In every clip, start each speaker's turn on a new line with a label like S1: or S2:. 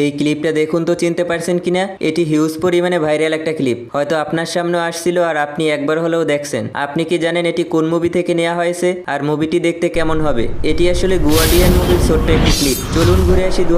S1: এই ক্লিপটা দেখুন তো, চিনতে পারছেন কিনা? এটি হিউজ পরিমাণে ভাইরাল একটা ক্লিপ হয়তো আপনার সামনে আসছিল আর আপনি একবার হলেও দেখছেন। আপনি কি জানেন এটি কোন মুভি থেকে নেওয়া হয়েছে? আর মুভিটি দেখতে কেমন হবে? এটি আসলে গুয়ার্ডিয়ান মুভির ছোট্ট একটি ক্লিপ চলুন ঘুরে আসি দু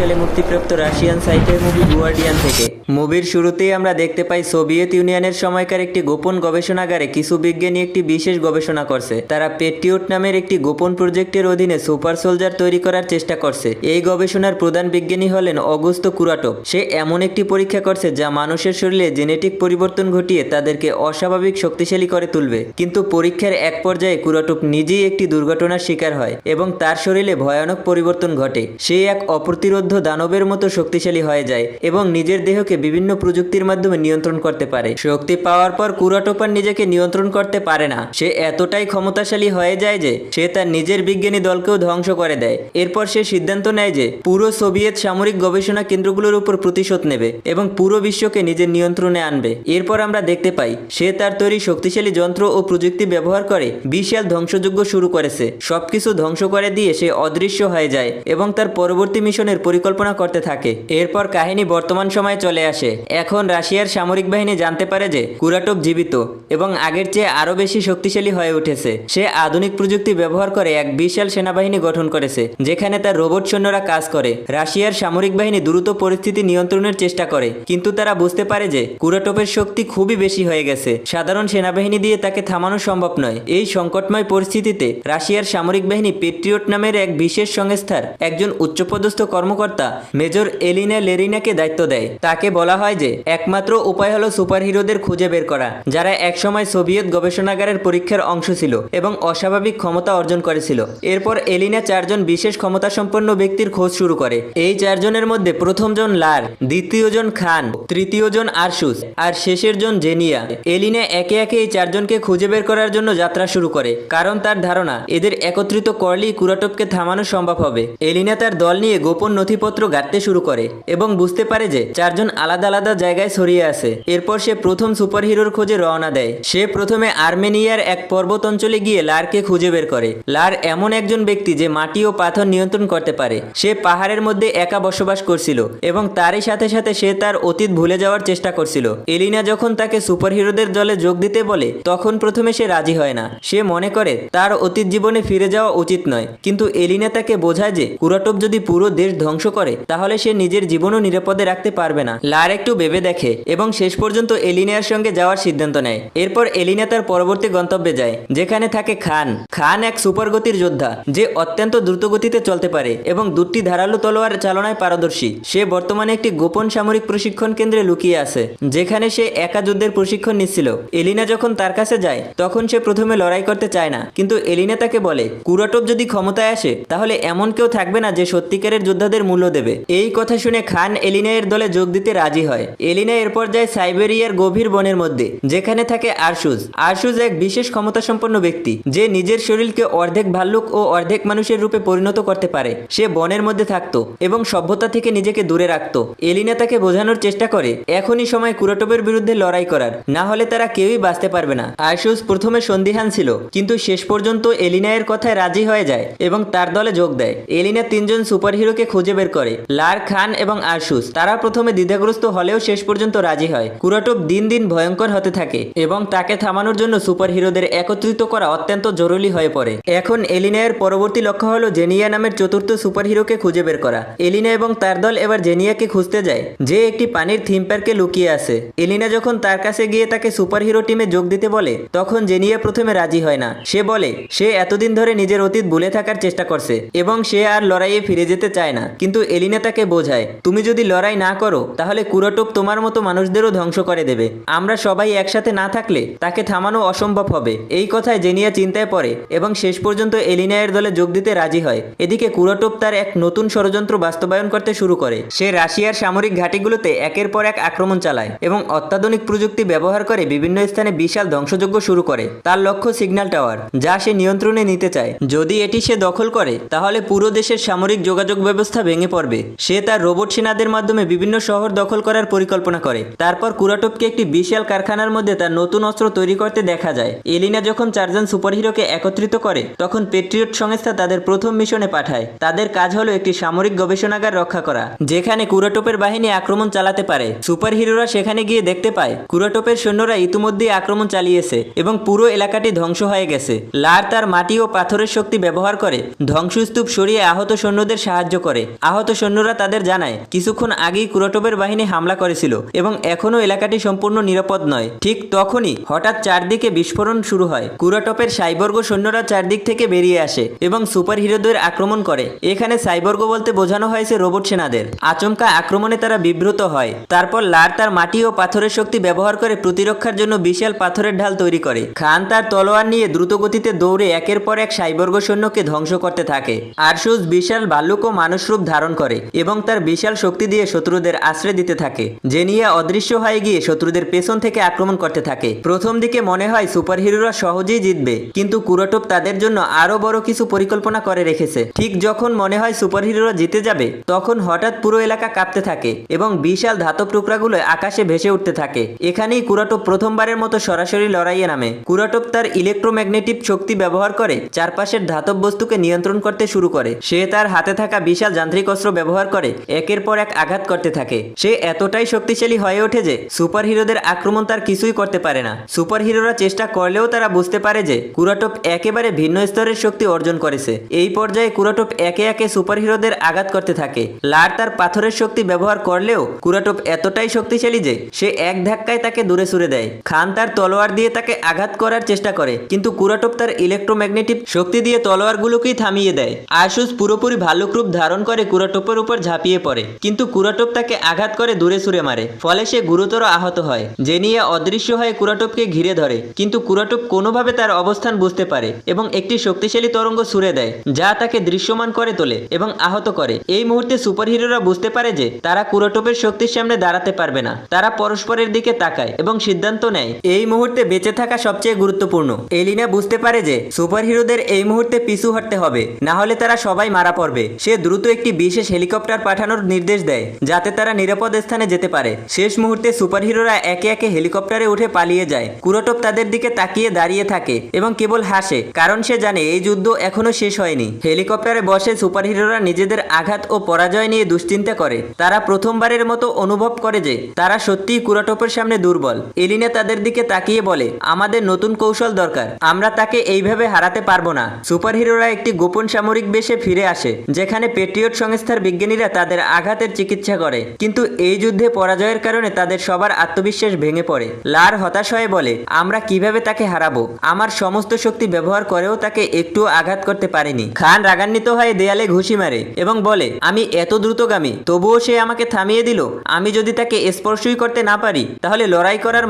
S1: সালে মুক্তিপ্রাপ্ত রাশিয়ান সাইফাই মুভি গুয়ার্ডিয়ান থেকে। মুভির শুরুতেই আমরা দেখতে পাই সোভিয়েত ইউনিয়নের সময়কার একটি গোপন গবেষণাগারে কিছু বিজ্ঞানী একটি বিশেষ গবেষণা করছে। তারা পেট্রিয়ট নামের একটি গোপন প্রজেক্টের অধীনে সুপার সোলজার তৈরি করার চেষ্টা করছে। এই গবেষণার প্রধান বিজ্ঞানী হলেন অগস্ত কুরাটভ সে এমন একটি পরীক্ষা করছে যা মানুষের শরীরে জেনেটিক পরিবর্তন ঘটিয়ে তাদেরকে অস্বাভাবিক শক্তিশালী করে তুলবে। কিন্তু পরীক্ষার এক পর্যায়ে কুরাটভ নিজেই একটি দুর্ঘটনার শিকার হয় এবং তার শরীরে ভয়ানক পরিবর্তন ঘটে। সে এক অপ্রতিরোধ্য দানবের মতো শক্তিশালী হয়ে যায় এবং নিজের দেহকে বিভিন্ন প্রযুক্তির মাধ্যমে নিয়ন্ত্রণ করতে পারে। শক্তি পাওয়ার পর কুরাটোপার নিজেকে নিয়ন্ত্রণ করতে পারে না। সে এতটাই ক্ষমতাশালী হয়ে যায় যে সে তার নিজের বিজ্ঞানী দলকেও ধ্বংস করে দেয়। এরপর সে সিদ্ধান্ত নেয় যে পুরো সোভিয়েত সামরিক গবেষণা কেন্দ্রগুলোর উপর প্রতিশোধ নেবে এবং পুরো বিশ্বকে নিজের নিয়ন্ত্রণে আনবে। এরপর আমরা দেখতে পাই, সে তার তৈরি শক্তিশালী যন্ত্র ও প্রযুক্তি ব্যবহার করে বিশাল ধ্বংসযজ্ঞ শুরু করেছে। সবকিছু ধ্বংস করে দিয়ে সে অদৃশ্য হয়ে যায় এবং তার পরবর্তী মিশনের পরিকল্পনা করতে থাকে। এরপর কাহিনী বর্তমান সময়ে চলে আসে। এখন রাশিয়ার সামরিক বাহিনী জানতে পারে যে কুরাটভ জীবিত এবং আগের চেয়ে আরও বেশি শক্তিশালী হয়ে উঠেছে। সে আধুনিক প্রযুক্তি ব্যবহার করে এক বিশাল সেনাবাহিনী গঠন করেছে, যেখানে তার রোবট সৈন্যরা কাজ করে। রাশিয়ার সামরিক বাহিনী দ্রুত পরিস্থিতি নিয়ন্ত্রণের চেষ্টা করে, কিন্তু তারা বুঝতে পারে যে কুরাটপের শক্তি খুবই বেশি হয়ে গেছে। সাধারণ সেনাবাহিনী দিয়ে তাকে থামানো সম্ভব নয়। এই সংকটময় পরিস্থিতিতে রাশিয়ার সামরিক বাহিনী পেট্রিয়ট নামের এক বিশেষ সংস্থার একজন উচ্চপদস্থ কর্মকর্তা মেজর এলিনা লেরিনাকে দায়িত্ব দেয়। তাকে বলা হয় যে, একমাত্র উপায় হলো সুপারহিরোদের খুঁজে বের করা, যারা একসময় সোভিয়েত গবেষণাগারের পরীক্ষার অংশ ছিল এবং অস্বাভাবিক ক্ষমতা অর্জন করেছিল। এরপর এলিনা চারজন বিশেষ ক্ষমতাসম্পন্ন ব্যক্তির খোঁজ শুরু করে। এই চারজনের মধ্যে প্রথমজন লার দ্বিতীয়জন খান তৃতীয়জন আরশুস আর শেষের জন জেনিয়া। এলিনা একে একে এই চারজনকে খুঁজে বের করার জন্য যাত্রা শুরু করে, কারণ তার ধারণা, এদের একত্রিত করলেই কুরাটপকে থামানো সম্ভব হবে। এলিনা তার দল নিয়ে গোপন নথিপত্র গাঁটতে শুরু করে এবং বুঝতে পারে যে চারজন আলাদা আলাদা জায়গায় ছড়িয়ে আছে। এরপর সে প্রথম সুপারহিরোর খোঁজে রওনা দেয়। সে প্রথমে আর্মেনিয়ার এক পর্বত অঞ্চলে গিয়ে লারকে খুঁজে বের করে। লার এমন একজন ব্যক্তি যে মাটি ও পাথর নিয়ন্ত্রণ করতে পারে। সে পাহাড়ের মধ্যে একা বসবাস করছিল এবং তারই সাথে সাথে সে তার অতীত ভুলে যাওয়ার চেষ্টা করছিল। এলিনা যখন তাকে সুপারহিরোদের দলে যোগ দিতে বলে, তখন প্রথমে সে রাজি হয় না। সে মনে করে, তার অতীত জীবনে ফিরে যাওয়া উচিত নয়। কিন্তু এলিনা তাকে বোঝায় যে, কুরাটপ যদি পুরো দেশ ধ্বংস করে, তাহলে সে নিজের জীবনও নিরাপদে রাখতে পারবে না। লার একটু ভেবে দেখে এবং শেষ পর্যন্ত এলিনার সঙ্গে যাওয়ার সিদ্ধান্ত নেয়। এরপর এলিনা তার পরবর্তী গন্তব্যে যায়, যেখানে থাকে খান। খান এক সুপার গতির যোদ্ধা, যে অত্যন্ত দ্রুত গতিতে চলতে পারে এবং দুটি ধারালো তলোয়ার চালনায় পারদর্শী। সে বর্তমানে একটি গোপন সামরিক প্রশিক্ষণ কেন্দ্রে লুকিয়ে আছে, যেখানে সে একা যুদ্ধের প্রশিক্ষণ নিচ্ছিল। এলিনা যখন তার কাছে যায়, তখন সে প্রথমে লড়াই করতে চায় না। কিন্তু এলিনা তাকে বলে, কুরাটপ যদি ক্ষমতায় আসে, তাহলে এমন কেউ থাকবে না যে সত্যিকারের যোদ্ধাদের মূল্য দেবে। এই কথা শুনে খান এলিনা এর দলে যোগ দিতে রাজি হয়। এলিনা এরপর যায় সাইবেরিয়ার গভীর বনের মধ্যে, যেখানে থাকে আরশুজ আরশুজ এক বিশেষ ক্ষমতাসম্পন্ন ব্যক্তি, যে নিজের শরীরকে অর্ধেক ভাল্লুক ও অর্ধেক মানুষের রূপে পরিণত করতে পারে। সে বনের মধ্যে থাকতো এবং সভ্যতা থেকে নিজেকে দূরে রাখতো। এলিনা তাকে বোঝানোর চেষ্টা করে, এখনই সময় কুরাটপের বিরুদ্ধে লড়াই করার। না হলে তারা কেউই বাঁচতে পারবে না। আরশুজ প্রথমে সন্দিহান ছিল, কিন্তু শেষ পর্যন্ত এলিনা এর কথায় রাজি হয়ে যায় এবং তার দলে যোগ দেয়। এলিনা তিনজন সুপারহিরোকে খুঁজে বের করে, লার, খান এবং আরশুস তারা প্রথমে দ্বিধাগ্রস্ত হলেও শেষ পর্যন্ত রাজি হয়। কুরাটপ দিন দিন ভয়ঙ্কর হতে থাকে এবং তাকে থামানোর জন্য সুপারহিরোদের একত্রিত করা অত্যন্ত জরুরি হয়ে পড়ে। এখন এলিনায়ের পরবর্তী লক্ষ্য হলো জেনিয়া নামের চতুর্থ সুপারহিরোকে খুঁজে বের করা। এলিনা এবং তার দল এবার জেনিয়াকে খুঁজতে যায়, যে একটি পানির থিম পার্কে লুকিয়ে আছে। এলিনা যখন তার কাছে গিয়ে তাকে সুপারহিরো টিমে যোগ দিতে বলে, তখন জেনিয়া প্রথমে রাজি হয় না। সে বলে, সে এতদিন ধরে নিজের অতীত ভুলে থাকার চেষ্টা করছে এবং সে আর লড়াইয়ে ফিরে যেতে চায় না। কিন্তু এলিনা তাকে বোঝায়, তুমি যদি লড়াই না করো, তাহলে কুরাটপ তোমার মতো মানুষদেরও ধ্বংস করে দেবে। আমরা সবাই একসাথে না থাকলে তাকে থামানো অসম্ভব হবে। এই কথায় জেনিয়া চিন্তায় পড়ে এবং শেষ পর্যন্ত এলিনায়ের দলে যোগ দিতে রাজি হয়। এদিকে কুরাটোপ তার এক নতুন ষড়যন্ত্র বাস্তবায়ন করতে শুরু করে। সে রাশিয়ার সামরিক ঘাঁটিগুলোতে একের পর এক আক্রমণ চালায় এবং অত্যাধুনিক প্রযুক্তি ব্যবহার করে বিভিন্ন স্থানে বিশাল ধ্বংসযজ্ঞ শুরু করে, তার লক্ষ্য সিগন্যাল টাওয়ার, যা সে নিয়ন্ত্রণে নিতে চায়। যদি এটি সে দখল করে, তাহলে পুরো দেশের সামরিক যোগাযোগ ব্যবস্থা ভেঙে পড়বে। সে তার রোবট সেনাদের মাধ্যমে বিভিন্ন শহর দখল করার পরিকল্পনা করে। তারপর কুরাটোপকে একটি বিশাল কারখানার মধ্যে তার নতুন অস্ত্র তৈরি করতে দেখা যায়। এলিনা যখন চারজন সুপারহিরোকে একত্রিত করে, তখন পেট্রিয়ট সংস্থা তাদের প্রথম মিশনে পাঠায়। তাদের কাজ হলো একটি সামরিক গবেষণাগার রক্ষা করা। যেখানে কুরাটোপের বাহিনী আক্রমণ চালাতে পারে সুপার হিরোরা সেখানে গিয়ে দেখতে পায় কুরাটোপের সৈন্যরা ইতিমধ্যেই আক্রমণ চালিয়েছে এবং পুরো এলাকাটি ধ্বংস হয়ে গেছে। লার তার মাটি ও পাথরের শক্তি ব্যবহার করে ধ্বংসস্তূপ সরিয়ে আহত সৈন্যদের সাহায্য করে। আহত সৈন্যরা তাদের জানায়, কিছুক্ষণ আগেই কুরাটোপের বাহিনী হামলা করেছিল এবং এখনও এলাকাটি সম্পূর্ণ নিরাপদ নয়। ঠিক তখনই হঠাৎ চারদিকে বিস্ফোরণ শুরু হয়। কুরাটপের সাইবর্গ সৈন্যরা চারদিক থেকে বেরিয়ে আসে এবং সুপার হিরোদের আক্রমণ করে। এখানে সাইবর্গ বলতে বোঝানো হয়েছে রোবট সেনাদের। আচমকা আক্রমণে তারা বিব্রত হয়। তারপর লার তার মাটি ও পাথরের শক্তি ব্যবহার করে প্রতিরক্ষার জন্য বিশাল পাথরের ঢাল তৈরি করে। খান তার তলোয়ার নিয়ে দ্রুতগতিতে দৌড়ে একের পর এক সাইবর্গ সৈন্যকে ধ্বংস করতে থাকে। আরশুস বিশাল ভাল্লুক ও মানুষরূপ ধারণ করে এবং তার বিশাল শক্তি দিয়ে শত্রুদের আশ্রয় দিতে থাকে। জেনিয়া অদৃশ্য হয়ে গিয়ে শত্রুদের পেছন থেকে আক্রমণ করতে থাকে। প্রথম দিকে মনে হয় সুপার হিরোরা সহজেই জিতবে, কিন্তু কুরাটোপ তাদের জন্য আরও বড় কিছু পরিকল্পনা করে রেখেছে। ঠিক যখন মনে হয় সুপার হিরোরা জিতে যাবে তখন হঠাৎ পুরো এলাকা কাঁপতে থাকে এবং বিশাল ধাতব টুকরাগুলো আকাশে ভেসে উঠতে থাকে। এখানেই কুরাটোপ প্রথমবারের মতো সরাসরি লড়াইয়ে নামে। কুরাটোপ তার ইলেকট্রোম্যাগনেটিক শক্তি ব্যবহার করে, চারপাশের ধাতব বস্তুকে নিয়ন্ত্রণ করতে শুরু করে। সে তার হাতে থাকা বিশাল যান্ত্রিক অস্ত্র ব্যবহার করে, একের পর এক আঘাত করতে থাকে। সে এতটাই শক্তিশালী হয়ে ওঠে যে সুপার হিরোদের আক্রমণ তার কিছুই করতে পারে না। সুপার হিরোরা চেষ্টা করলেও তারা বুঝতে পারে যে, কুরাটোপ একেবারে ভিন্ন স্তরের শক্তি অর্জন করেছে। এই পর্যায়ে কুরাটোপ একে একে সুপার হিরোদের আঘাত করতে থাকে। লার তার পাথরের শক্তি ব্যবহার করলেও কুরাটোপ এতটাই শক্তিশালী যে সে এক ধাক্কায় তাকে দূরে সরে দেয়। খান তার তলোয়ার দিয়ে তাকে আঘাত করার চেষ্টা করে, কিন্তু কুরাটোপ তার ইলেকট্রোম্যাগনেটিক শক্তি দিয়ে তলোয়ারগুলোকেই থামিয়ে দেয়। আশুস পুরোপুরি ভালুক রূপ ধারণ করে কুরাটোপের উপর ঝাঁপিয়ে পড়ে, কিন্তু কুরাটোপ তাকে আঘাত করে দূরে সুরে মারে, ফলে সে গুরুতর আহত হয় জেনিয়া অদৃশ্য হয়ে কুরাটোপকে ঘিরে ধরে। কিন্তু কুরাটোপ কোনোভাবে তার অবস্থান বুঝতে পারে এবং একটি শক্তিশালী তরঙ্গ ছুড়ে দেয়, যা তাকে দৃশ্যমান করে তোলে এবং আহত করে। এই মুহূর্তে সুপারহিরোরা বুঝতে পারে যে তারা কুরোটোপের শক্তির সামনে দাঁড়াতে পারবে না। তারা পরস্পরের দিকে তাকায় এবং সিদ্ধান্ত নেয়, এই মুহূর্তে বেঁচে থাকা সবচেয়ে গুরুত্বপূর্ণ এলিনা বুঝতে পারে যে সুপারহিরোদের এই মুহূর্তে পিছু হটতে হবে, না হলে তারা সবাই মারা পড়বে। সে দ্রুত একটি বিশেষ হেলিকপ্টার পাঠানোর নির্দেশ দেয়, যাতে তারা নিরাপদ স্থানে যেতে পারে। শেষ মুহূর্তে সুপারহিরোরা একে একে হেলিকপ্টারে উঠে পালিয়ে যায়। কুরটপ তাদের দিকে তাকিয়ে দাঁড়িয়ে থাকে এবং কেবল হাসে, কারণ সে জানে এই যুদ্ধ এখনও শেষ হয়নি। হেলিকপ্টারে বসে সুপারহিরোরা নিজেদের আঘাত ও পরাজয় নিয়ে দুশ্চিন্তা করে। তারা প্রথমবারের মতো অনুভব করে যে, তারা সত্যিই কুরাটোপের সামনে দুর্বল। এলিনা তাদের দিকে তাকিয়ে বলে, আমাদের নতুন কৌশল দরকার। আমরা তাকে এইভাবে হারাতে পারব না। সুপারহিরোরা একটি গোপন সামরিক বেশে ফিরে আসে, যেখানে পেট্রিয়ট সংস্থার বিজ্ঞানীরা তাদের আঘাতের চিকিৎসা করে। কিন্তু এই যুদ্ধে পরাজয়ের কারণে তাদের সবার আত্মবিশ্বাস ভেঙে পড়ে। লার হতাশ হয়ে বলে, আমরা কীভাবে তাকে হারাবো? আমার সমস্ত শক্তি ব্যবহার করেও তাকে একটু আঘাত করতে পারিনি। খান রাগান্বিত হয়ে দেয়ালে ঘুষি মারে এবং বলে, আমি এত দ্রুতগামী? তবুও সে আমাকে থামিয়ে দিল। আমি যদি তাকে স্পর্শই করতে না পারি, তাহলে লড়াই করার